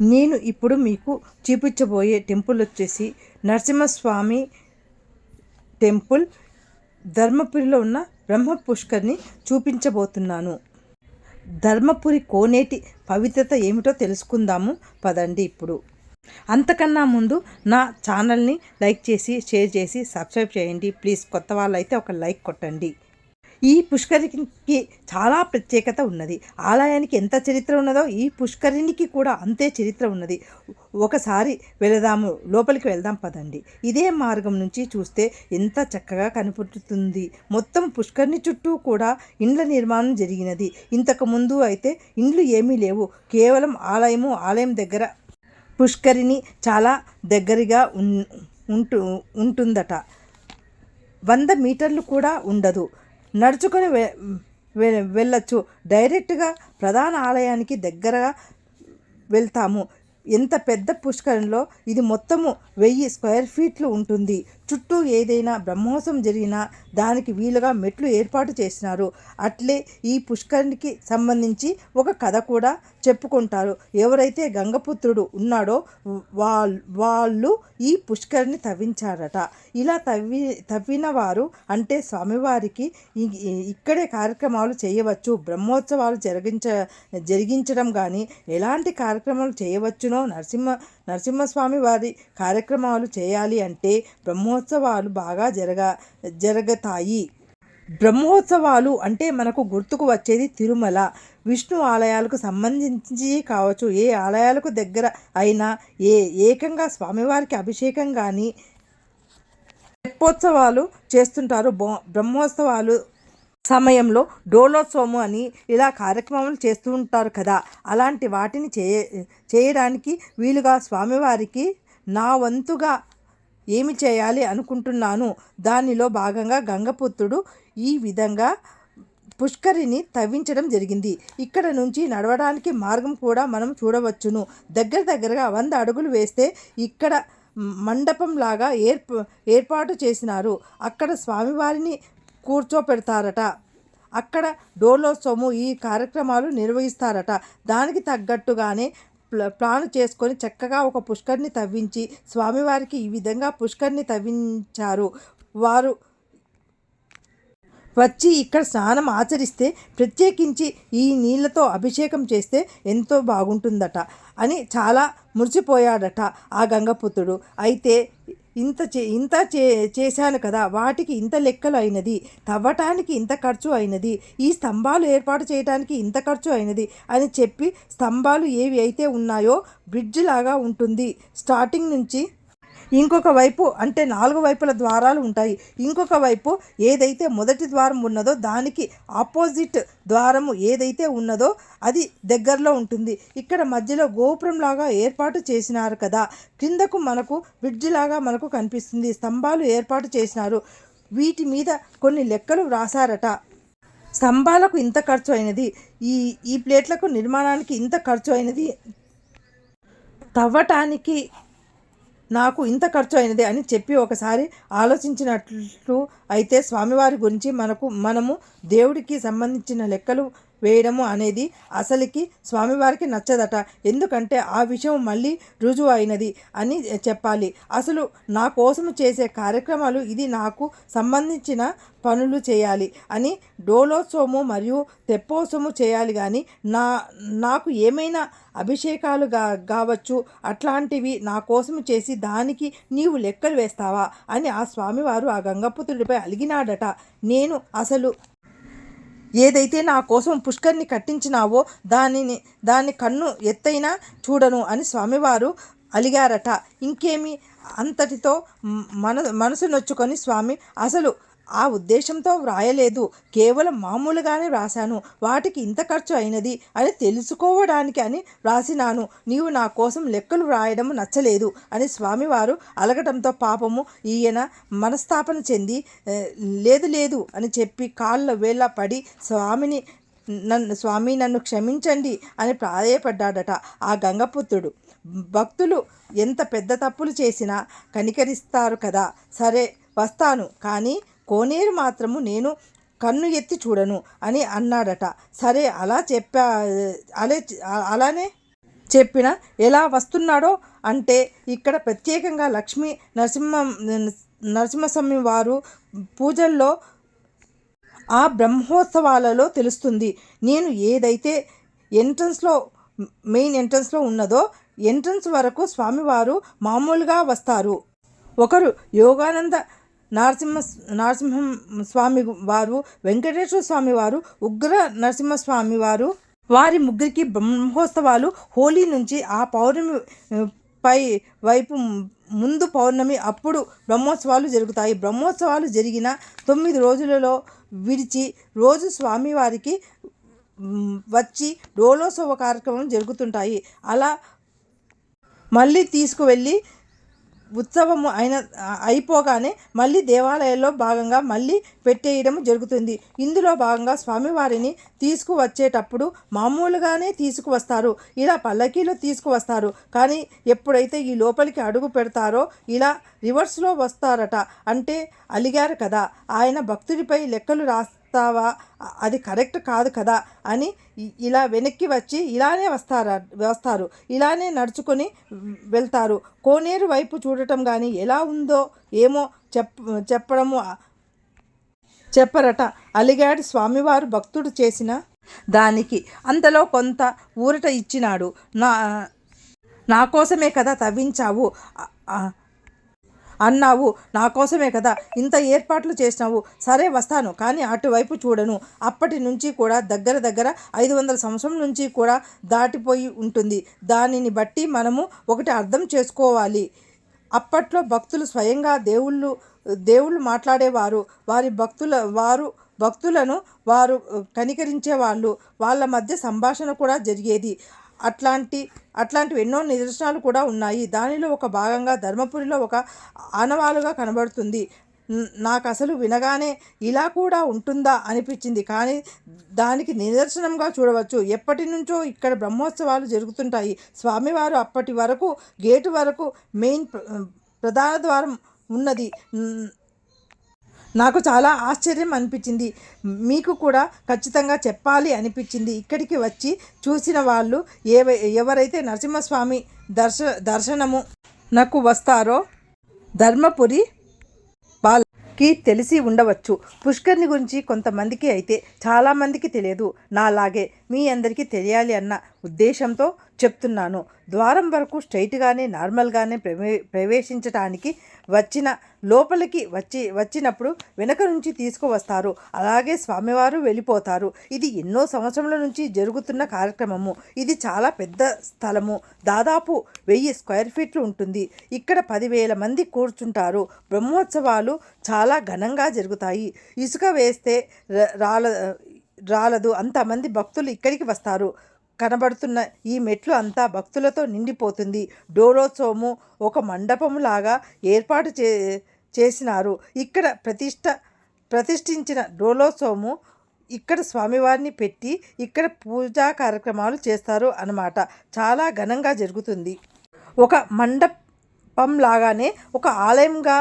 నేను ఇప్పుడు మీకు చూపించబోయే టెంపుల్ వచ్చేసి నరసింహస్వామి టెంపుల్. ధర్మపురిలో ఉన్న బ్రహ్మ పుష్కర్ని చూపించబోతున్నాను. ధర్మపురి కోనేటి పవిత్రత ఏమిటో తెలుసుకుందాము. పదండి ఇప్పుడు. అంతకన్నా ముందు నా ఛానల్ని లైక్ చేసి షేర్ చేసి సబ్స్క్రైబ్ చేయండి. ప్లీజ్ కొత్త వాళ్ళైతే ఒక లైక్ కొట్టండి. ఈ పుష్కరికి చాలా ప్రత్యేకత ఉన్నది. ఆలయానికి ఎంత చరిత్ర ఉన్నదో ఈ పుష్కరిణికి కూడా అంతే చరిత్ర ఉన్నది. ఒకసారి వెళదాము లోపలికి వెళ్దాం పదండి. ఇదే మార్గం నుంచి చూస్తే ఎంత చక్కగా కనిపిస్తుంది మొత్తం పుష్కరిణి చుట్టూ కూడా ఇండ్ల నిర్మాణం జరిగినది. ఇంతకు ముందు అయితే ఇండ్లు ఏమీ లేవు. కేవలం ఆలయము ఆలయం దగ్గర పుష్కరిణి చాలా దగ్గరగా ఉంటు ఉంటుందట. వంద మీటర్లు కూడా ఉండదు. నడుచుకొని వె వె- వెళ్ళొచ్చు. డైరెక్ట్గా ప్రధాన ఆలయానికి దగ్గరగా వెళ్తాము. ఎంత పెద్ద పుష్కరంలో ఇది మొత్తము వెయ్యి స్క్వేర్ ఫీట్లు ఉంటుంది. చుట్టూ ఏదైనా బ్రహ్మోత్సవం జరిగినా దానికి వీలుగా మెట్లు ఏర్పాటు చేసినారు. అట్లే ఈ పుష్కరునికి సంబంధించి ఒక కథ కూడా చెప్పుకుంటారు. ఎవరైతే గంగపుత్రుడు ఉన్నాడో వాళ్ళ వాళ్ళు ఈ పుష్కరిని తవ్వించారట. ఇలా తవ్వి తవ్విన వారు అంటే స్వామివారికి ఇక్కడే కార్యక్రమాలు చేయవచ్చు. బ్రహ్మోత్సవాలు జరిగించ జరిగించడం కానీ ఎలాంటి కార్యక్రమాలు చేయవచ్చునో నరసింహ నరసింహస్వామి వారి కార్యక్రమాలు చేయాలి అంటే బ్రహ్మోత్సవాలు బాగా జరగ జరుగుతాయి. బ్రహ్మోత్సవాలు అంటే మనకు గుర్తుకు వచ్చేది తిరుమల. విష్ణు ఆలయాలకు సంబంధించి కావచ్చు ఏ ఆలయాలకు దగ్గర అయినా ఏ ఏకంగా స్వామివారికి అభిషేకం కానీ తెప్పోత్సవాలు చేస్తుంటారు. బ్రహ్మోత్సవాలు సమయంలో డోలోత్సవము అని ఇలా కార్యక్రమాలు చేస్తూ ఉంటారు కదా. అలాంటి వాటిని చేయ చేయడానికి వీలుగా స్వామివారికి నా వంతుగా ఏమి చేయాలి అనుకుంటున్నాను? దానిలో భాగంగా గంగపుత్రుడు ఈ విధంగా పుష్కరిని తవ్వించడం జరిగింది. ఇక్కడ నుంచి నడవడానికి మార్గం కూడా మనం చూడవచ్చును. దగ్గర దగ్గరగా వంద అడుగులు వేస్తే ఇక్కడ మండపంలాగా ఏర్ప ఏర్పాటు చేసినారు. అక్కడ స్వామివారిని కూర్చోపెడతారట. అక్కడ డోలోత్సవము ఈ కార్యక్రమాలు నిర్వహిస్తారట. దానికి తగ్గట్టుగానే ప్ల- ప్లాన్ చేసుకొని చక్కగా ఒక పుష్కర్ని తవ్వించి స్వామివారికి ఈ విధంగా పుష్కర్ని తవ్వించారు. వారు వచ్చి ఇక్కడ స్నానం ఆచరిస్తే ప్రత్యేకించి ఈ నీళ్ళతో అభిషేకం చేస్తే ఎంతో బాగుంటుందట అని చాలా మురిసిపోయాడట ఆ గంగపుత్రుడు. అయితే ఇంత చే ఇంత చే చేశాను కదా వాటికి ఇంత లెక్కలు అయినది తవ్వటానికి ఇంత ఖర్చు అయినది ఈ స్తంభాలు ఏర్పాటు చేయడానికి ఇంత ఖర్చు అయినది అని చెప్పి స్తంభాలు ఏవి అయితే ఉన్నాయో బ్రిడ్జ్ లాగా ఉంటుంది. స్టార్టింగ్ నుంచి ఇంకొక వైపు అంటే నాలుగు వైపుల ద్వారాలు ఉంటాయి. ఇంకొక వైపు ఏదైతే మొదటి ద్వారం ఉన్నదో దానికి ఆపోజిట్ ద్వారము ఏదైతే ఉన్నదో అది దగ్గరలో ఉంటుంది. ఇక్కడ మధ్యలో గోపురం లాగా ఏర్పాటు చేసినారు కదా. క్రిందకు మనకు బ్రిడ్జ్ లాగా మనకు కనిపిస్తుంది. స్తంభాలు ఏర్పాటు చేసినారు. వీటి మీద కొన్ని లెక్కలు వ్రాసారట స్తంభాలకు ఇంత ఖర్చు అయినది. ఈ ఈ ప్లేట్లకు నిర్మాణానికి ఇంత ఖర్చు అయినది. తవ్వటానికి నాకు ఇంత ఖర్చు అయినది అని చెప్పి ఒకసారి ఆలోచించినట్లు అయితే స్వామివారి గురించి మనకు మనము దేవుడికి సంబంధించిన లెక్కలు వేయడము అనేది అసలుకి స్వామివారికి నచ్చదట. ఎందుకంటే ఆ విషయం మళ్ళీ రుజువు అయినది అని చెప్పాలి. అసలు నా కోసం చేసే కార్యక్రమాలు ఇది నాకు సంబంధించిన పనులు చేయాలి అని డోలోత్సవము మరియు తెప్పోత్సవము చేయాలి కానీ నా నాకు ఏమైనా అభిషేకాలు గా కావచ్చు అట్లాంటివి నా కోసం చేసి దానికి నీవు లెక్కలు వేస్తావా అని ఆ స్వామివారు ఆ గంగపుత్రుడిపై అలిగినాడట. నేను అసలు ఏదైతే నా కోసం పుష్కర్ని కట్టించినావో దానిని దాని కన్ను ఎత్తైనా చూడను అని స్వామివారు అలిగారట. ఇంకేమి అంతటితో మన మనసు నొచ్చుకొని స్వామి అసలు ఆ ఉద్దేశంతో వ్రాయలేదు. కేవలం మామూలుగానే వ్రాశాను. వాటికి ఇంత ఖర్చు అయినది అని తెలుసుకోవడానికి అని వ్రాసినాను. నీవు నా కోసం లెక్కలు వ్రాయడం నచ్చలేదు అని స్వామివారు అలగటంతో పాపము ఈయన మనస్తాపన చెంది లేదు లేదు అని చెప్పి కాళ్ళ వేళ్ళ పడి స్వామిని నన్ను స్వామి నన్ను క్షమించండి అని ప్రాధేయపడ్డాడట ఆ గంగపుత్రుడు. భక్తులు ఎంత పెద్ద తప్పులు చేసినా కనికరిస్తారు కదా. సరే వస్తాను. కానీ కోనేరు మాత్రము నేను కన్ను ఎత్తి చూడను అని అన్నాడట. సరే అలా చెప్పా అలే అలానే చెప్పిన. ఎలా వస్తున్నాడో అంటే ఇక్కడ ప్రత్యేకంగా లక్ష్మీ నరసింహ నరసింహస్వామి వారు పూజల్లో ఆ బ్రహ్మోత్సవాలలో తెలుస్తుంది. నేను ఏదైతే ఎంట్రన్స్లో మెయిన్ ఎంట్రన్స్లో ఉన్నదో ఎంట్రన్స్ వరకు స్వామివారు మామూలుగా వస్తారు. ఒకరు యోగానంద నరసింహ నరసింహం స్వామి వారు వెంకటేశ్వర స్వామి వారు ఉగ్ర నరసింహస్వామి వారు వారి ముగ్గురికి బ్రహ్మోత్సవాలు హోలీ నుంచి ఆ పౌర్ణమి పై వైపు ముందు పౌర్ణమి అప్పుడు బ్రహ్మోత్సవాలు జరుగుతాయి. బ్రహ్మోత్సవాలు జరిగిన తొమ్మిది రోజులలో విడిచి రోజు స్వామివారికి వచ్చి డోలోత్సవ కార్యక్రమం జరుగుతుంటాయి. అలా మళ్ళీ తీసుకువెళ్ళి ఉత్సవము అయిన అయిపోగానే మళ్ళీ దేవాలయంలో భాగంగా మళ్ళీ పెట్టేయడం జరుగుతుంది. ఇందులో భాగంగా స్వామివారిని తీసుకువచ్చేటప్పుడు మామూలుగానే తీసుకువస్తారు. ఇలా పల్లకీలో తీసుకువస్తారు. కానీ ఎప్పుడైతే ఈ లోపలికి అడుగు పెడతారో ఇలా రివర్స్లో వస్తారట అంటే అలిగారు కదా. ఆయన భక్తుడిపై లెక్కలు వస్తావా? అది కరెక్ట్ కాదు కదా? అని ఇలా వెనక్కి వచ్చి ఇలానే వస్తారా వస్తారు. ఇలానే నడుచుకొని వెళ్తారు. కోనేరు వైపు చూడటం కానీ ఎలా ఉందో ఏమో చెప్ చెప్పడము చెప్పరట. అలిగాడు స్వామివారు భక్తుడు చేసిన దానికి అంతలో కొంత ఊరట ఇచ్చినాడు. నా నా కోసమే కదా తవ్వించావు? అన్నావు. నా కోసమే కదా ఇంత ఏర్పాట్లు చేసినావు. సరే వస్తాను కానీ అటువైపు చూడను. అప్పటి నుంచి కూడా దగ్గర దగ్గర ఐదు వందల సంవత్సరం నుంచి కూడా దాటిపోయి ఉంటుంది. దానిని బట్టి మనము ఒకటి అర్థం చేసుకోవాలి. అప్పట్లో భక్తులు స్వయంగా దేవుళ్ళు దేవుళ్ళు మాట్లాడేవారు. వారి భక్తుల వారు భక్తులను వారు కనికరించేవాళ్ళు. వాళ్ళ మధ్య సంభాషణ కూడా జరిగేది. అట్లాంటి అట్లాంటివి ఎన్నో నిదర్శనాలు కూడా ఉన్నాయి. దానిలో ఒక భాగంగా ధర్మపురిలో ఒక ఆనవాలుగా కనబడుతుంది. నాకు అసలు వినగానే ఇలా కూడా ఉంటుందా అనిపించింది. కానీ దానికి నిదర్శనంగా చూడవచ్చు. ఎప్పటి నుంచో ఇక్కడ బ్రహ్మోత్సవాలు జరుగుతుంటాయి. స్వామివారు అప్పటి వరకు గేటు వరకు మెయిన్ ప్రధాన ద్వారం ఉన్నది. నాకు చాలా ఆశ్చర్యం అనిపించింది. మీకు కూడా ఖచ్చితంగా చెప్పాలి అనిపించింది. ఇక్కడికి వచ్చి చూసిన వాళ్ళు ఏవ ఎవరైతే నరసింహస్వామి దర్శ దర్శనము నాకు వస్తారో ధర్మపురి కి తెలిసి ఉండవచ్చు. పుష్కర్ని గురించి కొంతమందికి అయితే చాలామందికి తెలియదు. నాలాగే మీ అందరికీ తెలియాలి అన్న ఉద్దేశంతో చెప్తున్నాను. ద్వారం వరకు స్ట్రైట్గానే నార్మల్గానే ప్రవే ప్రవేశించటానికి వచ్చిన లోపలికి వచ్చి వచ్చినప్పుడు వెనక నుంచి తీసుకువస్తారు. అలాగే స్వామివారు వెళ్ళిపోతారు. ఇది ఎన్నో సంవత్సరముల నుంచి జరుగుతున్న కార్యక్రమము. ఇది చాలా పెద్ద స్థలము. దాదాపు వెయ్యి స్క్వేర్ ఫీట్లు ఉంటుంది. ఇక్కడ పదివేల మంది కూర్చుంటారు. బ్రహ్మోత్సవాలు చాలా ఘనంగా జరుగుతాయి. ఇసుక వేస్తే రాల రాలదు. అంతమంది భక్తులు ఇక్కడికి వస్తారు. కనబడుతున్న ఈ మెట్లు అంతా భక్తులతో నిండిపోతుంది. డోలోత్సవము ఒక మండపములాగా ఏర్పాటు చే చేసినారు. ఇక్కడ ప్రతిష్ట ప్రతిష్ఠించిన డోలోత్సవము ఇక్కడ స్వామివారిని పెట్టి ఇక్కడ పూజా కార్యక్రమాలు చేస్తారు అన్నమాట. చాలా ఘనంగా జరుగుతుంది. ఒక మండపం లాగానే ఒక ఆలయంగా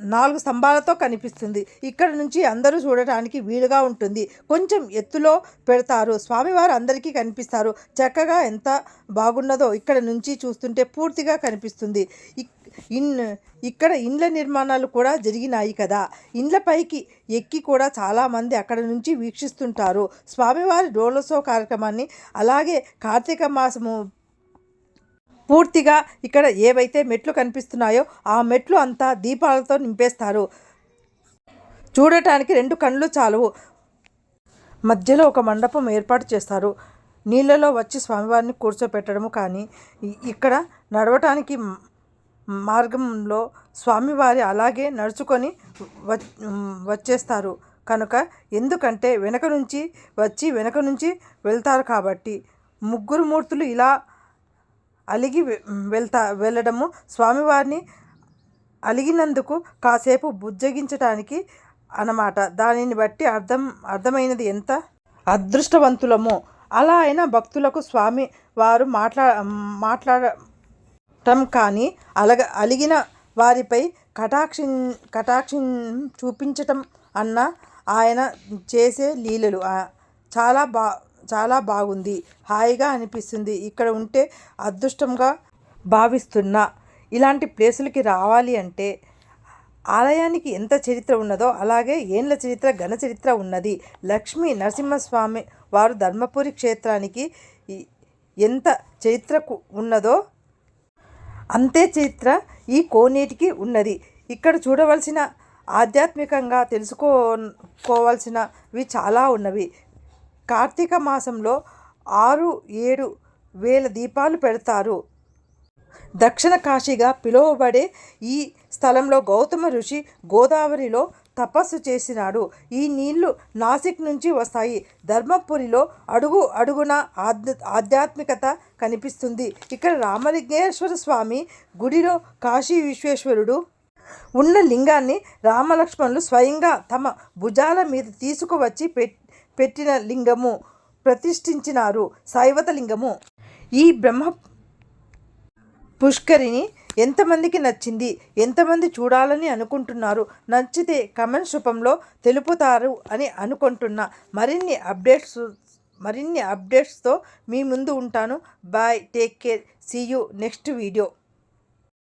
నాలుగు స్తంభాలతో కనిపిస్తుంది. ఇక్కడ నుంచి అందరూ చూడటానికి వీలుగా ఉంటుంది. కొంచెం ఎత్తులో పెడతారు. స్వామివారు అందరికీ కనిపిస్తారు. చక్కగా ఎంత బాగున్నదో ఇక్కడ నుంచి చూస్తుంటే పూర్తిగా కనిపిస్తుంది. ఇక్- ఇన్ ఇక్కడ ఇండ్ల నిర్మాణాలు కూడా జరిగినాయి కదా. ఇండ్లపైకి ఎక్కి కూడా చాలామంది అక్కడ నుంచి వీక్షిస్తుంటారు. స్వామివారి డోలసో కార్యక్రమాన్ని అలాగే కార్తీక మాసము పూర్తిగా ఇక్కడ ఏవైతే మెట్లు కనిపిస్తున్నాయో ఆ మెట్లు అంతా దీపాలతో నింపేస్తారు. చూడటానికి రెండు కళ్ళు చాలవు మధ్యలో ఒక మండపం ఏర్పాటు చేస్తారు. నీళ్ళలో వచ్చి స్వామివారిని కూర్చోపెట్టడము కానీ ఇక్కడ నడవటానికి మార్గంలో స్వామివారి అలాగే నడుచుకొని వ- వచ్చేస్తారు. కనుక ఎందుకంటే వెనక నుంచి వచ్చి వెనక నుంచి వెళ్తారు కాబట్టి ముగ్గురు మూర్తులు ఇలా అలిగి వెళ్తా వెళ్ళడము. స్వామివారిని అలిగినందుకు కాసేపు బుజ్జగించటానికి అన్నమాట. దానిని బట్టి అర్థం అర్థమైనది ఎంత? అదృష్టవంతులమో. అలా అయినా భక్తులకు స్వామి వారు మాట్లా మాట్లాడటం కానీ అలగ అలిగిన వారిపై కటాక్షి కటాక్షి చూపించటం అన్న ఆయన చేసే లీలలు. చాలా బా చాలా బాగుంది. హాయిగా అనిపిస్తుంది. ఇక్కడ ఉంటే అదృష్టంగా భావిస్తున్నా ఇలాంటి ప్లేసులకి రావాలి అంటే ఆలయానికి ఎంత చరిత్ర ఉన్నదో అలాగే ఏండ్ల చరిత్ర ఘన చరిత్ర ఉన్నది. లక్ష్మీ నరసింహస్వామి వారు ధర్మపురి క్షేత్రానికి ఎంత చరిత్రకు ఉన్నదో అంతే చరిత్ర ఈ కోనేటికి ఉన్నది. ఇక్కడ చూడవలసిన ఆధ్యాత్మికంగా తెలుసుకోవాల్సినవి చాలా ఉన్నవి. కార్తీక మాసంలో ఆరు ఏడు వేల దీపాలు పెడతారు. దక్షిణ కాశీగా పిలువబడే ఈ స్థలంలో గౌతమ ఋషి గోదావరిలో తపస్సు చేసినాడు. ఈ నీళ్ళు నాసిక్ నుంచి వస్తాయి. ధర్మపురిలో అడుగు అడుగున ఆధ్యాత్మికత కనిపిస్తుంది. ఇక్కడ రామలింగేశ్వర స్వామి గుడిలో కాశీ విశ్వేశ్వరుడు ఉన్న లింగాన్ని రామలక్ష్మణులు స్వయంగా తమ భుజాల మీద తీసుకువచ్చి పెట్ పెట్టిన లింగము ప్రతిష్ఠించినారు శైవత లింగము. ఈ బ్రహ్మ పుష్కరిని ఎంతమందికి నచ్చింది ఎంతమంది చూడాలని అనుకుంటున్నారు నచ్చితే కమెంట్స్ రూపంలో తెలుపుతారు అని అనుకుంటున్నా. మరిన్ని అప్డేట్స్ మరిన్ని అప్డేట్స్తో మీ ముందు ఉంటాను. Bye take care see you next video.